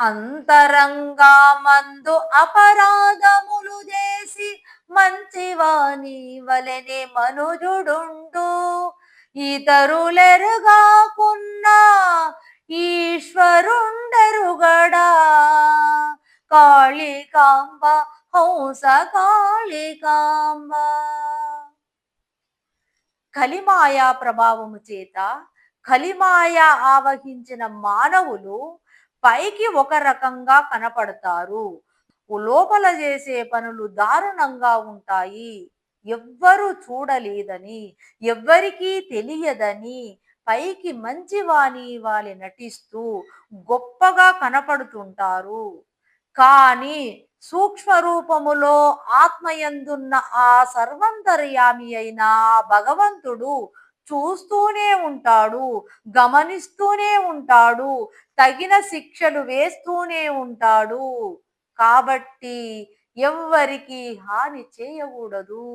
అంతరంగా మందు అపరాధములు చేసి మంచివాని వలెనే మనుజుడుండు. ఇతరులెరుగాకున్నా ఈశ్వరుండెరుగడా. కాళికాంబ హంస కాళికాంబ. కలిమాయా ప్రభావము చేత కలిమాయ ఆవహించిన మానవులు పైకి ఒక రకంగా కనపడతారు. లోపల చేసే పనులు దారుణంగా ఉంటాయి. ఎవ్వరూ చూడలేదని ఎవ్వరికీ తెలియదని పైకి మంచివాని వాలి నటిస్తూ గొప్పగా కనపడుతుంటారు. కానీ సూక్ష్మ రూపములో ఆత్మయందున్న ఆ సర్వంతర్యామి అయిన భగవంతుడు చూస్తూనే ఉంటాడు గమనిస్తూనే ఉంటాడు తగిన శిక్షలు వేస్తూనే ఉంటాడు. కాబట్టి ఎవ్వరికి హాని చేయకూడదు.